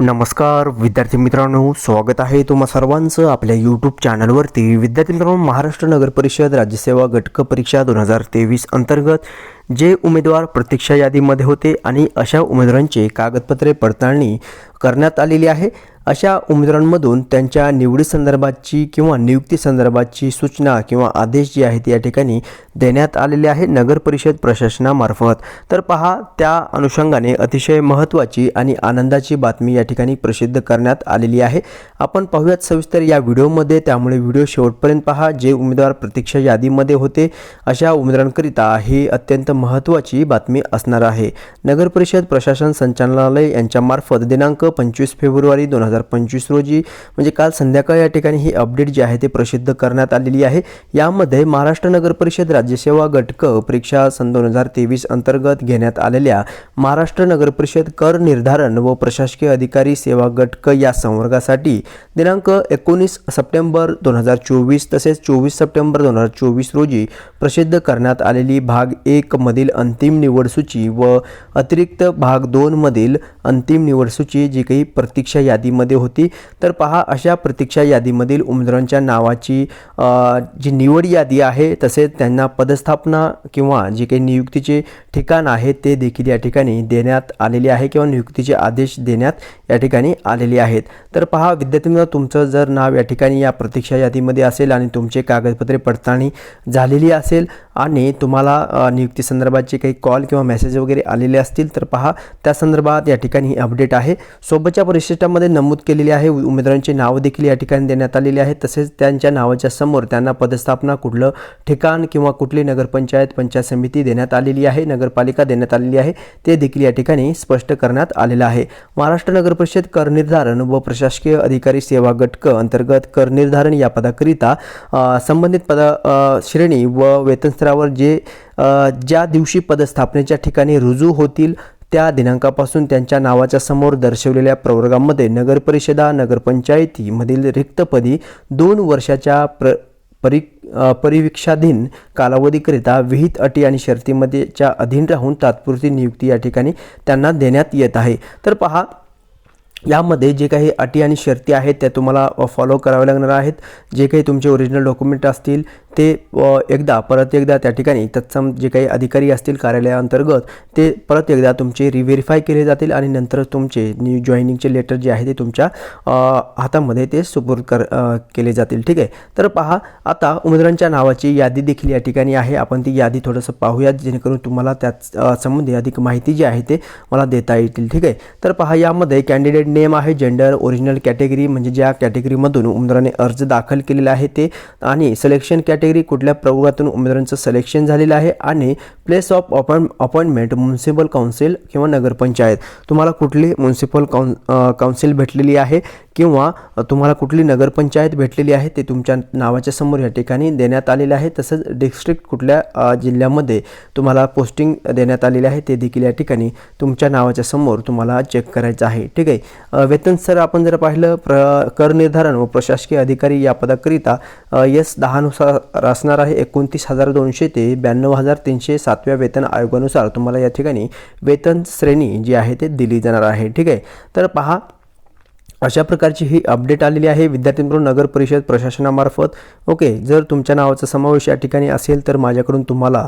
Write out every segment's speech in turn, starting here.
नमस्कार विद्यार्थी मित्रांनो स्वागत आहे तुम्हा सर्वांचं आपल्या यूट्यूब चॅनलवरती विद्यार्थी मित्रांनो महाराष्ट्र नगर परिषद राज्यसेवा गटक परीक्षा दोन हजार तेवीस अंतर्गत जे उमेदवार प्रतीक्षा यादीमध्ये होते आणि अशा उमेदवारांचे कागदपत्रे पडताळणी करण्यात आलेली आहे. अशा उमेदवारांमधून त्यांच्या निवडी संदर्भाची किंवा नियुक्ती संदर्भाची सूचना किंवा आदेश जे आहेत या ठिकाणी देण्यात आलेले आहे नगरपरिषद प्रशासनामार्फत. तर पहा त्या अनुषंगाने अतिशय महत्त्वाची आणि आनंदाची बातमी या ठिकाणी प्रसिद्ध करण्यात आलेली आहे. आपण पाहूयात सविस्तर या व्हिडिओमध्ये. त्यामुळे व्हिडिओ शेवटपर्यंत पहा जे उमेदवार प्रतीक्षा यादीमध्ये होते अशा उमेदवारांकरिता ही अत्यंत महत्त्वाची बातमी असणार आहे. नगरपरिषद प्रशासन संचालनालय यांच्यामार्फत दिनांक पंचवीस फेब्रुवारी दोन हजार पंचवीस रोजी म्हणजे काल संध्याकाळी या ठिकाणी ही अपडेट जी आहे ते प्रसिद्ध करण्यात आलेली आहे. यामध्ये महाराष्ट्र नगर परिषद राज्यसेवा गटक परीक्षा सन दोन हजार तेवीस अंतर्गत घेण्यात आलेल्या महाराष्ट्र नगर परिषद कर निर्धारण व प्रशासकीय अधिकारी सेवा गटक या संवर्गासाठी दिनांक एकोणीस सप्टेंबर दोन हजार चोवीस तसेच चोवीस सप्टेंबर दोन हजार चोवीस रोजी प्रसिद्ध करण्यात आलेली भाग एक मधील अंतिम निवड सूची व अतिरिक्त भाग दोन मधील अंतिम निवड सूची जी काही प्रतीक्षा यादीमध्ये होती. तर पहा अशा प्रतीक्षा यादीमधील उमेदवारांच्या नावाची जी निवड यादी आहे तसेच त्यांना पदस्थापना किंवा जे काही नियुक्तीचे ठिकाण आहे ते देखील या ठिकाणी देण्यात आलेले आहे किंवा नियुक्तीचे आदेश देण्यात या ठिकाणी आलेले आहेत. तर पहा विद्यार्थ्यांना तुमचं जर नाव या ठिकाणी या प्रतीक्षा यादीमध्ये असेल आणि तुमचे कागदपत्रे पडताळणी झालेली असेल आणि तुम्हाला नियुक्ती संदर्भाचे काही कॉल किंवा मेसेज वगैरे आलेले असतील तर पहा त्या संदर्भात या ठिकाणी ही अपडेट आहे. सोबतच्या परिशिष्टामध्ये नमूद केलेली आहे उमेदवारांचे उमेदवारांची देखील या ठिकाणी देण्यात आलेली आहे. तसेच त्यांच्या नावाच्या समोर त्यांना पदस्थापना कुठलं ठिकाण किंवा कुठली नगरपंचायत पंचायत समिती देण्यात आलेली आहे. नगरपालिका देण्यात आलेली आहे. ते देखील या ठिकाणी स्पष्ट करण्यात आलेलं आहे. महाराष्ट्र नगर परिषद कर निर्धारण व प्रशासकीय अधिकारी सेवा गटक अंतर्गत कर निर्धारण या पदाकरिता संबंधित पद श्रेणी व वेतन स्तरावर जे ज्या दिवशी पदस्थापनेच्या ठिकाणी रुजू होतील त्या दिनांकापासून त्यांच्या नावाच्या समोर दर्शवलेल्या प्रवर्गामध्ये नगरपरिषदा नगरपंचायतीमधील रिक्तपदी दोन वर्षाच्या प्र परी परिवीक्षाधीन कालावधीकरिता विहित अटी आणि शर्तीमध्येच्या अधीन राहून तात्पुरती नियुक्ती या ठिकाणी त्यांना देण्यात येत आहे. तर पहा यामध्ये जे काही अटी आणि शर्ती आहेत त्या तुम्हाला फॉलो कराव्या लागणार आहेत. जे काही तुमचे ओरिजिनल डॉक्युमेंट असतील ते एकदा परत एकदा त्या ठिकाणी तत्सम जे काही अधिकारी असतील कार्यालयाअंतर्गत ते परत एकदा तुमचे रिव्हेरीफाय केले जातील आणि नंतर तुमचे न्यू जॉईनिंगचे लेटर जे आहे ते तुमच्या हातामध्ये ते सुपूर्द कर केले जातील. ठीक आहे? तर पहा आता उमेदवारांच्या नावाची यादी देखील या ठिकाणी आहे. आपण ती यादी थोडंसं पाहूयात जेणेकरून तुम्हाला त्याच संबंधी अधिक माहिती जी आहे ते मला देता येतील. ठीक आहे? तर पहा यामध्ये कॅन्डिडेट नेम आहे जेंडर ओरिजिनल कॅटेगरी म्हणजे ज्या कॅटेगरीमधून उमेदवाराने अर्ज दाखल केलेला आहे ते आणि सिलेक्शन कॅटेगरी कुठल्या प्रवर्गातून उमेदवारांचं सिलेक्शन झालेलं आहे आणि place of appoint appointment municipal council किंवा नगरपंचायत. तुम्हाला कुठली म्युन्सिपल काउन काउन्सिल भेटलेली आहे किंवा तुम्हाला कुठली नगरपंचायत भेटलेली आहे ते तुमच्या नावाच्या समोर या ठिकाणी देण्यात आलेलं आहे. तसंच डिस्ट्रिक्ट कुठल्या जिल्ह्यामध्ये तुम्हाला पोस्टिंग देण्यात आलेली आहे ते देखील या ठिकाणी तुमच्या नावाच्या समोर तुम्हाला चेक करायचं आहे. ठीक आहे? वेतन सर आपण जर पाहिलं प्र कर निर्धारण व प्रशासकीय अधिकारी या पदाकरिता यस दहानुसार असणार आहे एकोणतीस हजार दोनशे ते ब्याण्णव हजार तीनशे सातव्या वेतन आयोगानुसार. तुम्हाला या ठिकाणी वेतन श्रेणी जी आहे ते दिली जाणार आहे. ठीक आहे? तर पहा अशा प्रकारची ही अपडेट आलेली आहे विद्यार्थी मित्रांनो नगर परिषद प्रशासनामार्फत. ओके जर तुमच्या नावाचा समावेश या ठिकाणी असेल तर माझ्याकडून तुम्हाला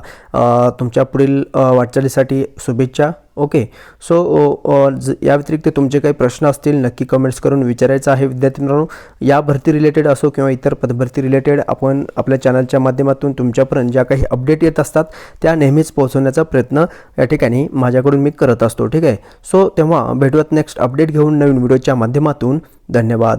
तुमच्या पुढील वाटचालीसाठी शुभेच्छा. ओके सो ज या व्यतिरिक्त तुमचे काही प्रश्न असतील नक्की कमेंट्स करून विचारायचं आहे विद्यार्थी मित्रांनो या भरती रिलेटेड असो किंवा इतर पदभरती रिलेटेड आपण आपल्या चॅनलच्या माध्यमातून तुमच्यापर्यंत ज्या काही अपडेट येत असतात त्या नेहमीच पोहोचवण्याचा प्रयत्न या ठिकाणी माझ्याकडून मी करत असतो. ठीक आहे? सो तेव्हा भेटूयात नेक्स्ट अपडेट घेऊन नवीन व्हिडिओच्या माध्यमातून. धन्यवाद.